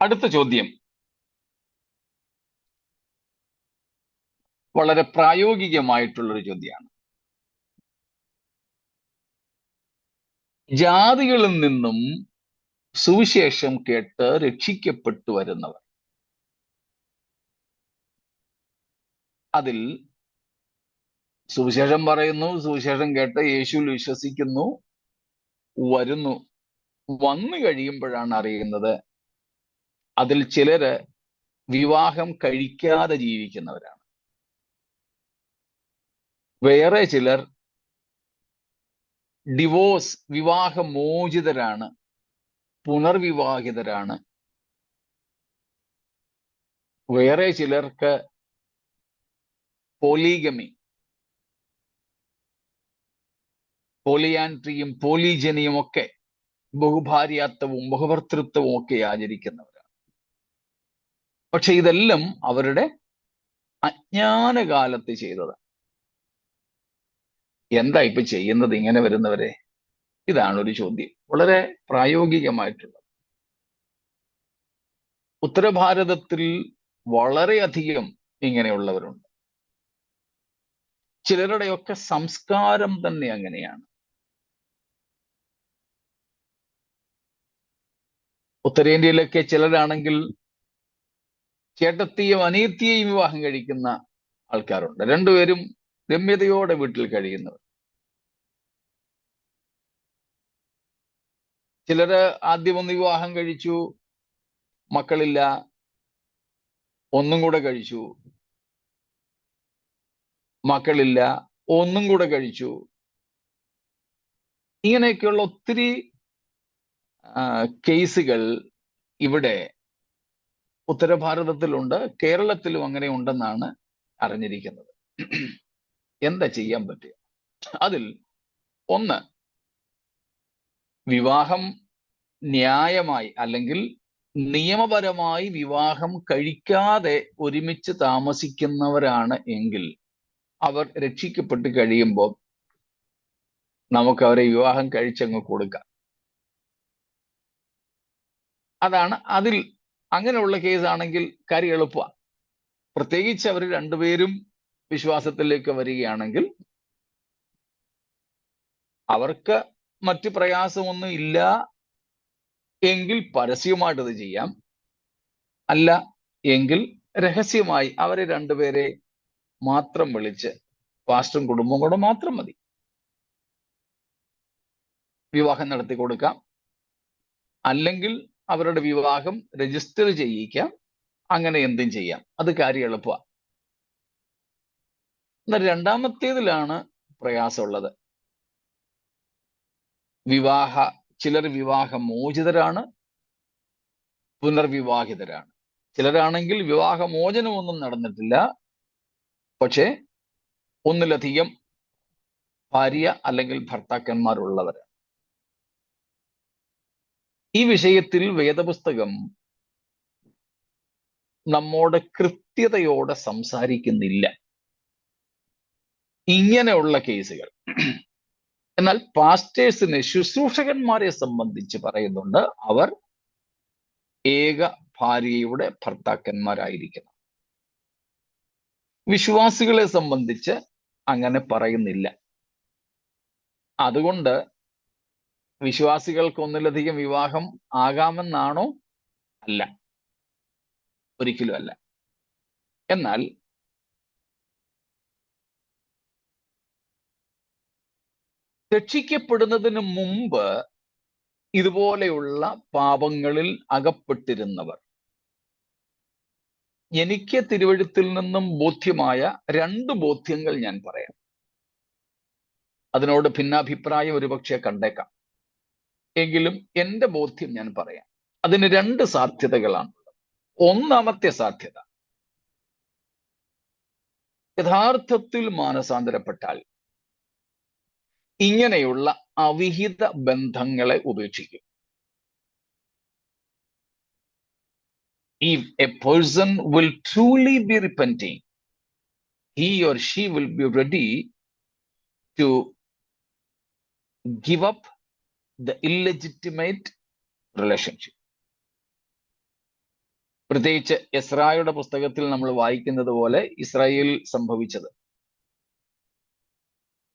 അടുത്ത ചോദ്യം. വളരെ പ്രായോഗികമായിട്ടുള്ളൊരു ചോദ്യമാണ്. ജാതികളിൽ നിന്നും സുവിശേഷം കേട്ട് രക്ഷിക്കപ്പെട്ടു വരുന്നവർ. അതിൽ സുവിശേഷം പറയുന്നു സുവിശേഷം കേട്ട് യേശുവിൽ വിശ്വസിക്കുന്നു വരുന്നു. വന്നു കഴിയുമ്പോഴാണ് അറിയുന്നത് അതിൽ ചിലര് വിവാഹം കഴിക്കാതെ ജീവിക്കുന്നവരാണ്. വേറെ ചിലർ ഡിവോഴ്സ് വിവാഹമോചിതരാണ് പുനർവിവാഹിതരാണ്. വേറെ ചിലർക്ക് പോലീഗമി പോലിയാൻട്രിയും പോലീജനിയും ഒക്കെ ബഹുഭാര്യാത്വവും ബഹുഭർത്തൃത്വവും ഒക്കെ ആചരിക്കുന്നവരാണ്. പക്ഷെ ഇതെല്ലാം അവരുടെ അജ്ഞാനകാലത്ത് ചെയ്തത്. എന്താ ഇപ്പൊ ചെയ്യുന്നത് ഇങ്ങനെ വരുന്നവരെ? ഇതാണ് ഒരു ചോദ്യം. വളരെ പ്രായോഗികമായിട്ടുള്ളത്. ഉത്തരഭാരതത്തിൽ വളരെയധികം ഇങ്ങനെയുള്ളവരുണ്ട്. ചിലരുടെയൊക്കെ സംസ്കാരം തന്നെ അങ്ങനെയാണ്. ഉത്തരേന്ത്യയിലൊക്കെ ചിലരാണെങ്കിൽ ചേട്ടത്തിയും അനിയത്തിയെയും വിവാഹം കഴിക്കുന്ന ആൾക്കാരുണ്ട്. രണ്ടുപേരും രമ്യതയോടെ വീട്ടിൽ കഴിയുന്നവർ. ചിലര് ആദ്യം ഒന്ന് വിവാഹം കഴിച്ചു മക്കളില്ല ഒന്നും കൂടെ കഴിച്ചു മക്കളില്ല ഒന്നും കൂടെ കഴിച്ചു. ഇങ്ങനെയൊക്കെയുള്ള ഒത്തിരി കേസുകൾ ഇവിടെ ഉത്തരഭാരതത്തിലുണ്ട് കേരളത്തിലും അങ്ങനെ ഉണ്ടെന്നാണ് അറിഞ്ഞിരിക്കുന്നത്. എന്താ ചെയ്യാൻ പറ്റുക അതിൽ ഒന്ന് വിവാഹം ന്യായമായി അല്ലെങ്കിൽ നിയമപരമായി വിവാഹം കഴിക്കാതെ ഒരുമിച്ച് താമസിക്കുന്നവരാണ് എങ്കിൽ അവർ രക്ഷിക്കപ്പെട്ട് കഴിയുമ്പോൾ നമുക്ക് അവരെ വിവാഹം കഴിച്ചങ്ങ് കൊടുക്കാം. അതാണ് അതിൽ അങ്ങനെയുള്ള കേസാണെങ്കിൽ കാര്യം എളുപ്പമാണ്. പ്രത്യേകിച്ച് അവർ രണ്ടുപേരും വിശ്വാസത്തിലേക്ക് വരികയാണെങ്കിൽ അവർക്ക് മറ്റ് പ്രയാസമൊന്നും ഇല്ല എങ്കിൽ പരസ്യമായിട്ട് ചെയ്യാം. അല്ല എങ്കിൽ രഹസ്യമായി അവരെ രണ്ടുപേരെ മാത്രം വിളിച്ച് പാസ്റ്റും കുടുംബവും കൂടെ മാത്രം മതി. വിവാഹം നടത്തി കൊടുക്കാം അല്ലെങ്കിൽ അവരുടെ വിവാഹം രജിസ്റ്റർ ചെയ്യിക്കാം. അങ്ങനെ എന്തും ചെയ്യാം. അത് കാര്യം എളുപ്പമാണ് എന്നാൽ രണ്ടാമത്തേതിലാണ് പ്രയാസമുള്ളത്. വിവാഹ ചിലർ വിവാഹ മോചിതരാണ് പുനർവിവാഹിതരാണ്. ചിലരാണെങ്കിൽ വിവാഹ മോചനമൊന്നും നടന്നിട്ടില്ല. പക്ഷേ ഒന്നിലധികം ഭാര്യ അല്ലെങ്കിൽ ഭർത്താക്കന്മാരുള്ളവരാണ്. ഈ വിഷയത്തിൽ വേദപുസ്തകം നമ്മോട് കൃത്യതയോടെ സംസാരിക്കുന്നില്ല. ഇങ്ങനെയുള്ള കേസുകൾ. എന്നാൽ പാസ്റ്റേഴ്സിന് ശുശ്രൂഷകന്മാരെ സംബന്ധിച്ച് പറയുന്നുണ്ട് അവർ ഏക ഭാര്യയുടെ ഭർത്താക്കന്മാരായിരിക്കണം. വിശ്വാസികളെ സംബന്ധിച്ച് അങ്ങനെ പറയുന്നില്ല. അതുകൊണ്ട് വിശ്വാസികൾക്ക് ഒന്നിലധികം വിവാഹം ആകാമെന്നാണോ? അല്ല. ഒരിക്കലും അല്ല എന്നാൽ രക്ഷിക്കപ്പെടുന്നതിന് മുമ്പ് ഇതുപോലെയുള്ള പാപങ്ങളിൽ അകപ്പെട്ടിരുന്നവർ. എനിക്ക് തിരുവഴുത്തിൽ നിന്നും ബോധ്യമായ രണ്ട് ബോധ്യങ്ങൾ ഞാൻ പറയാം. അതിനോട് ഭിന്നാഭിപ്രായം ഒരുപക്ഷെ കണ്ടേക്കാം. എങ്കിലും എന്റെ ബോധ്യം ഞാൻ പറയാം. അതിന് രണ്ട് സാധ്യതകളാണ്. ഒന്നാമത്തെ സാധ്യത യഥാർത്ഥത്തിൽ മാനസാന്തരപ്പെട്ടാൽ ഇങ്ങനെയുള്ള അവിഹിത ബന്ധങ്ങളെ ഉപേക്ഷിക്കും. If a person will truly be repenting, he or she will be ready to give up the illegitimate relationship പ്രത്യേകിച്ച് ഇസ്രായുടെ പുസ്തകത്തിൽ നമ്മൾ വായിക്കുന്നത് പോലെ ഇസ്രായേലിൽ സംഭവിച്ചത്.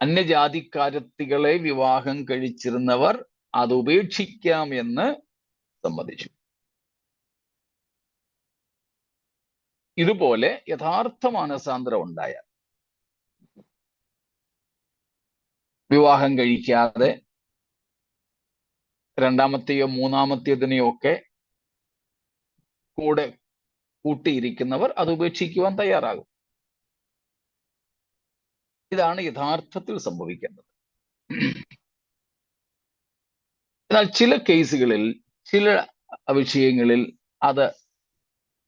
അന്യജാതിക്കാരത്തികളെ വിവാഹം കഴിച്ചിരുന്നവർ അത് ഉപേക്ഷിക്കാം എന്ന് സമ്മതിച്ചു. ഇതുപോലെ യഥാർത്ഥ മാനസാന്തരം ഉണ്ടായ വിവാഹം കഴിക്കാതെ രണ്ടാമത്തെയോ മൂന്നാമത്തേതിനെയോ ഒക്കെ കൂടെ കൂട്ടിയിരിക്കുന്നവർ അത് ഉപേക്ഷിക്കുവാൻ തയ്യാറാകും. ഇതാണ് യഥാർത്ഥത്തിൽ സംഭവിക്കുന്നത് എന്നാൽ ചില കേസുകളിൽ ചില വിഷയങ്ങളിൽ അത്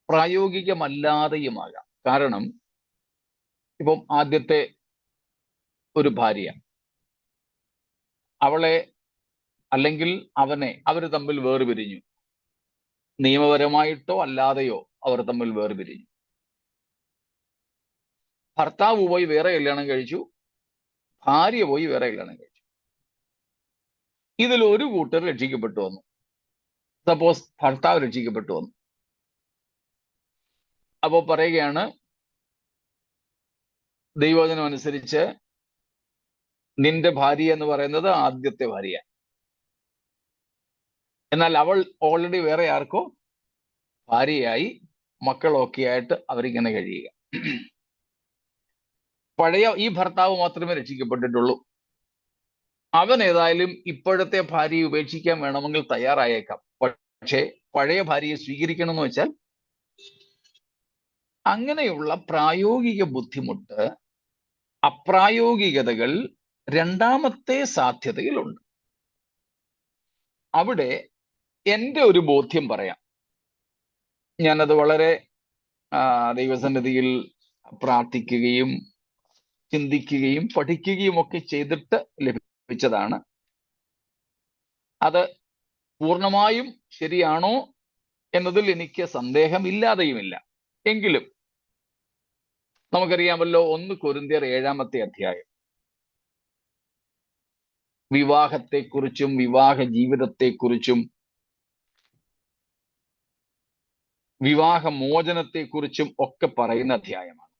പ്രായോഗികമല്ലാതെയുമാകാം. കാരണം ഇപ്പം ആദ്യത്തെ ഒരു ഭാര്യ അവളെ അല്ലെങ്കിൽ അവനെ അവർ തമ്മിൽ വേർപിരിഞ്ഞു. നിയമപരമായിട്ടോ അല്ലാതെയോ അവർ തമ്മിൽ വേർപിരിഞ്ഞു. ഭർത്താവ് പോയി വേറെ കല്യാണം കഴിച്ചു. ഭാര്യ പോയി വേറെ കല്യാണം കഴിച്ചു. ഇതിൽ ഒരു കൂട്ടർ രക്ഷിക്കപ്പെട്ടു വന്നു. സപ്പോസ് ഭർത്താവ് രക്ഷിക്കപ്പെട്ടു വന്നു. അപ്പോ പറയുകയാണ് ദൈവോചനം അനുസരിച്ച് നിന്റെ ഭാര്യ എന്ന് പറയുന്നത് ആദ്യത്തെ ഭാര്യ എന്നാൽ അവൾ ഓൾറെഡി വേറെ ആർക്കോ ഭാര്യയായി മക്കളൊക്കെ ആയിട്ട് അവരിങ്ങനെ കഴിയുക. പഴയ ഈ ഭർത്താവ് മാത്രമേ രക്ഷിക്കപ്പെട്ടിട്ടുള്ളൂ. അവൻ ഏതായാലും ഇപ്പോഴത്തെ ഭാര്യയെ ഉപേക്ഷിക്കാൻ വേണമെങ്കിൽ തയ്യാറായേക്കാം. പക്ഷേ പഴയ ഭാര്യയെ സ്വീകരിക്കണം എന്ന് വെച്ചാൽ അങ്ങനെയുള്ള പ്രായോഗിക ബുദ്ധിമുട്ട് അപ്രായോഗികതകൾ രണ്ടാമത്തെ സാധ്യതയിലുണ്ട് അവിടെ എന്റെ ഒരു ബോധ്യം പറയാം. ഞാനത് വളരെ ദൈവസന്നിധിയിൽ പ്രാർത്ഥിക്കുകയും ചിന്തിക്കുകയും പഠിക്കുകയും ഒക്കെ ചെയ്തിട്ട് ലഭിച്ചതാണ്. അത് പൂർണമായും ശരിയാണോ എന്നതിൽ എനിക്ക് സന്ദേഹമില്ലാതെയുമില്ല. എങ്കിലും നമുക്കറിയാമല്ലോ ഒന്ന് കൊരിന്തിയർ ഏഴാമത്തെ അധ്യായം. വിവാഹത്തെക്കുറിച്ചും വിവാഹ ജീവിതത്തെക്കുറിച്ചും വിവാഹ മോചനത്തെക്കുറിച്ചും ഒക്കെ പറയുന്ന അധ്യായമാണ്.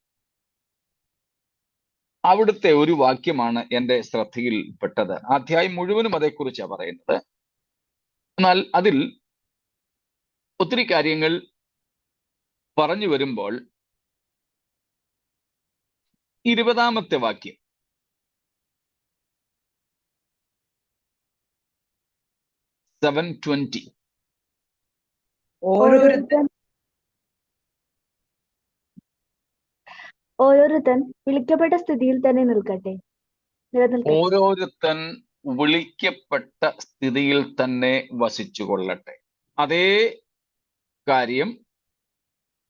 അവിടുത്തെ ഒരു വാക്യമാണ് എന്റെ ശ്രദ്ധയിൽപ്പെട്ടത്. അധ്യായം മുഴുവനും അതേക്കുറിച്ചാണ് പറയുന്നത്. എന്നാൽ അതിൽ ഒത്തിരി കാര്യങ്ങൾ പറഞ്ഞു വരുമ്പോൾ ഇരുപതാമത്തെ വാക്യം. സെവൻ ട്വന്റി ഓരോരുത്തൻ ഓരോരുത്തൻ വിളിക്കപ്പെട്ട സ്ഥിതിയിൽ തന്നെ നിൽക്കട്ടെ. ഓരോരുത്തൻ വിളിക്കപ്പെട്ട സ്ഥിതിയിൽ തന്നെ വസിച്ചു കൊള്ളട്ടെ അതേ കാര്യം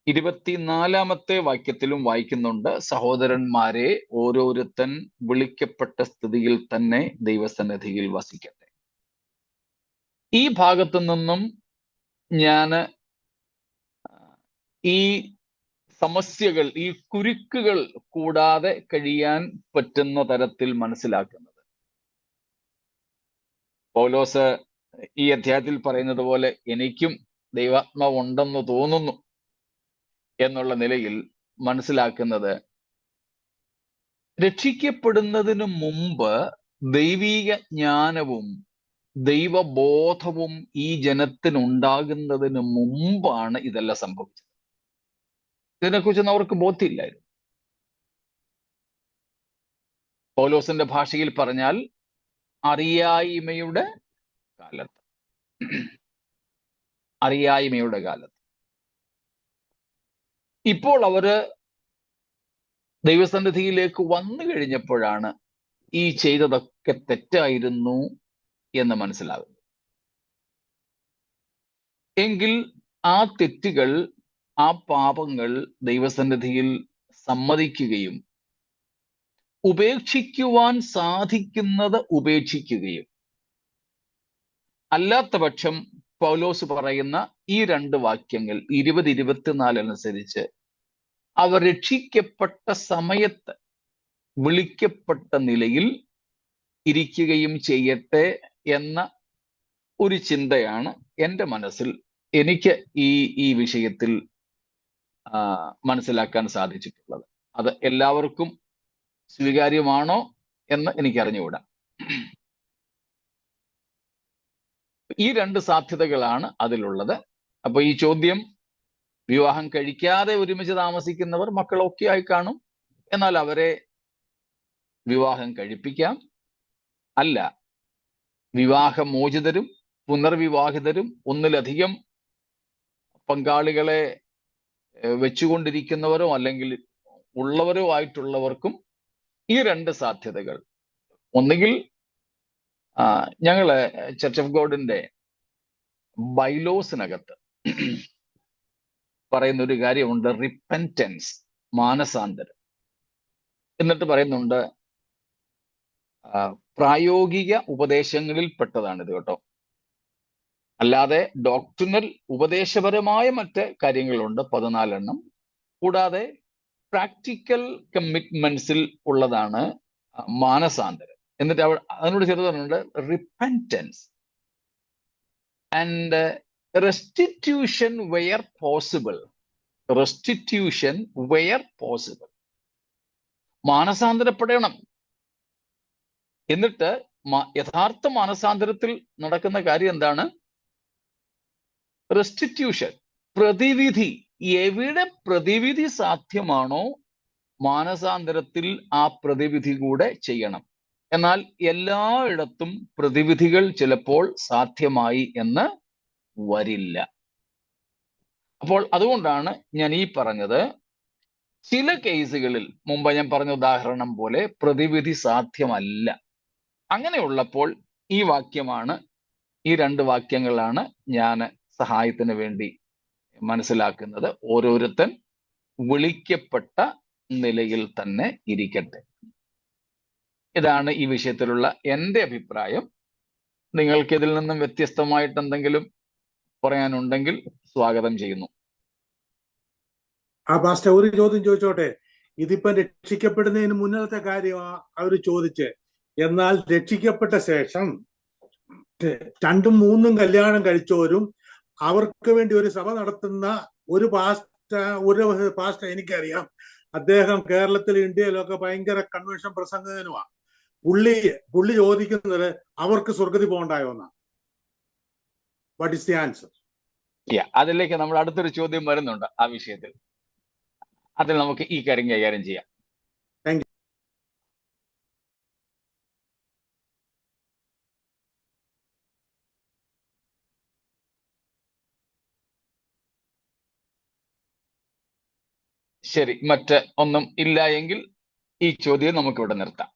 ഇരുപത്തിനാലാമത്തെ വാക്യത്തിലും വായിക്കുന്നുണ്ട്. സഹോദരന്മാരെ ഓരോരുത്തൻ വിളിക്കപ്പെട്ട സ്ഥിതിയിൽ തന്നെ ദൈവസന്നിധിയിൽ വസിക്കട്ടെ. ഈ ഭാഗത്തു നിന്നും ഞാൻ ഈ സമസ്യകൾ ഈ കുരുക്കുകൾ കൂടാതെ കഴിയാൻ പറ്റുന്ന തരത്തിൽ മനസ്സിലാക്കുന്നത്. പൗലോസ് ഈ അധ്യായത്തിൽ പറയുന്നത് പോലെ എനിക്കും ദൈവാത്മാവ് ഉണ്ടെന്ന് തോന്നുന്നു എന്നുള്ള നിലയിൽ മനസ്സിലാക്കുന്നത് രക്ഷിക്കപ്പെടുന്നതിന് മുമ്പ് ദൈവീക ജ്ഞാനവും ദൈവബോധവും ഈ ജനത്തിനുണ്ടാകുന്നതിന് മുമ്പാണ് ഇതെല്ലാം സംഭവിച്ചത്. ഇതിനെക്കുറിച്ചൊന്നും അവർക്ക് ബോധ്യമില്ലായിരുന്നു. പൗലോസിന്റെ ഭാഷയിൽ പറഞ്ഞാൽ അറിയായ്മയുടെ കാലത്ത്. അറിയായ്മയുടെ കാലത്ത്. ഇപ്പോൾ അവർ ദൈവസന്നിധിയിലേക്ക് വന്നു കഴിഞ്ഞപ്പോഴാണ് ഈ ചെയ്തതൊക്കെ തെറ്റായിരുന്നു എന്ന് മനസ്സിലാകുന്നത്. എങ്കിൽ ആ തെറ്റുകൾ ആ പാപങ്ങൾ ദൈവസന്നിധിയിൽ സമ്മതിക്കുകയും ഉപേക്ഷിക്കുവാൻ സാധിക്കുന്നത് ഉപേക്ഷിക്കുകയും. അല്ലാത്ത പക്ഷം പൗലോസ് പറയുന്ന ഈ രണ്ട് വാക്യങ്ങൾ ഇരുപത് ഇരുപത്തിനാല് അനുസരിച്ച് അവർ രക്ഷിക്കപ്പെട്ട സമയത്ത് വിളിക്കപ്പെട്ട നിലയിൽ ഇരിക്കുകയും ചെയ്യട്ടെ എന്ന ഒരു ചിന്തയാണ് എന്റെ മനസ്സിൽ. എനിക്ക് ഈ ഈ വിഷയത്തിൽ മനസ്സിലാക്കാൻ സാധിച്ചിട്ടുള്ളത്. അത് എല്ലാവർക്കും സ്വീകാര്യമാണോ എന്ന് എനിക്ക് അറിഞ്ഞുകൂടാ ഈ രണ്ട് സാധ്യതകളാണ് അതിലുള്ളത്. അപ്പൊ ഈ ചോദ്യം വിവാഹം കഴിക്കാതെ ഒരുമിച്ച് താമസിക്കുന്നവർ മക്കളൊക്കെ ആയി കാണും. എന്നാൽ അവരെ വിവാഹം കഴിപ്പിക്കാം. അല്ല വിവാഹമോചിതരും പുനർവിവാഹിതരും ഒന്നിലധികം പങ്കാളികളെ വെച്ചുകൊണ്ടിരിക്കുന്നവരോ അല്ലെങ്കിൽ ഉള്ളവരോ ആയിട്ടുള്ളവർക്കും ഈ രണ്ട് സാധ്യതകൾ. ഒന്നുകിൽ ഞങ്ങൾ ചർച്ച് ഓഫ് ഗോഡിന്റെ ബൈലോസിനകത്ത് പറയുന്ന ഒരു കാര്യമുണ്ട് റിപ്പന്റൻസ് മാനസാന്തരം. എന്നിട്ട് പറയുന്നുണ്ട് പ്രായോഗിക ഉപദേശങ്ങളിൽ പെട്ടതാണ് ഇത് കേട്ടോ. അല്ലാതെ ഡോക്ടറിനൽ ഉപദേശപരമായ മറ്റ് കാര്യങ്ങളുണ്ട് പതിനാലെണ്ണം. കൂടാതെ പ്രാക്ടിക്കൽ കമ്മിറ്റ്മെന്റ്സിൽ ഉള്ളതാണ് മാനസാന്തരം. എന്നിട്ട് അവ അതിനോട് ചേർത്ത് പറഞ്ഞിട്ടുണ്ട് repentance and restitution where possible restitution where possible മാനസാന്തരപ്പെടണം. എന്നിട്ട് യഥാർത്ഥ മാനസാന്തരത്തിൽ നടക്കുന്ന കാര്യം എന്താണ്? റെസ്റ്റിറ്റ്യൂഷൻ പ്രതിവിധി. എവിടെ പ്രതിവിധി സാധ്യമാണോ മാനസാന്തരത്തിൽ ആ പ്രതിവിധി കൂടെ ചെയ്യണം. എന്നാൽ എല്ലായിടത്തും പ്രതിവിധികൾ ചിലപ്പോൾ സാധ്യമായി എന്ന് വരില്ല. അപ്പോൾ അതുകൊണ്ടാണ് ഞാൻ ഈ പറഞ്ഞത് ചില കേസുകളിൽ മുമ്പ് ഞാൻ പറഞ്ഞ ഉദാഹരണം പോലെ പ്രതിവിധി സാധ്യമല്ല. അങ്ങനെയുള്ളപ്പോൾ ഈ വാക്യമാണ് ഈ രണ്ട് വാക്യങ്ങളാണ് ഞാൻ സഹായത്തിന് വേണ്ടി മനസ്സിലാക്കുന്നത് ഓരോരുത്തൻ വിളിക്കപ്പെട്ട നിലയിൽ തന്നെ ഇരിക്കട്ടെ. ഇതാണ് ഈ വിഷയത്തിലുള്ള എന്റെ അഭിപ്രായം. നിങ്ങൾക്ക് ഇതിൽ നിന്നും വ്യത്യസ്തമായിട്ട് എന്തെങ്കിലും പറയാനുണ്ടെങ്കിൽ സ്വാഗതം ചെയ്യുന്നു. ആ പാസ്റ്റർ ഒരു ചോദ്യം ചോദിച്ചോട്ടെ? ഇതിപ്പം രക്ഷിക്കപ്പെടുന്നതിന് മുന്നത്തെ കാര്യം അവർ ചോദിച്ച് എന്നാൽ രക്ഷിക്കപ്പെട്ട ശേഷം രണ്ടും മൂന്നും കല്യാണം കഴിച്ചവരും അവർക്ക് വേണ്ടി ഒരു സഭ നടത്തുന്ന ഒരു പാസ്റ്റ ഒരു പാസ്റ്റ എനിക്കറിയാം. അദ്ദേഹം കേരളത്തിൽ ഇന്ത്യയിലൊക്കെ ഭയങ്കര കൺവെൻഷൻ പ്രസംഗകനുമാണ് പുള്ളി പുള്ളി ചോദിക്കുന്നത് അവർക്ക് സ്വർഗതി പോകണ്ടായോ എന്നാണ് വാട്ട് ഇസ് ദി ആൻസർ അതിലേക്ക് നമ്മൾ അടുത്തൊരു ചോദ്യം വരുന്നുണ്ട് ആ വിഷയത്തിൽ. അതിൽ നമുക്ക് ഈ കാര്യം കൈകാര്യം ചെയ്യാം. ശരി മറ്റ് ഒന്നും ഇല്ല എങ്കിൽ ഈ ചോദ്യം നമുക്ക് ഇവിടെ നിർത്താം.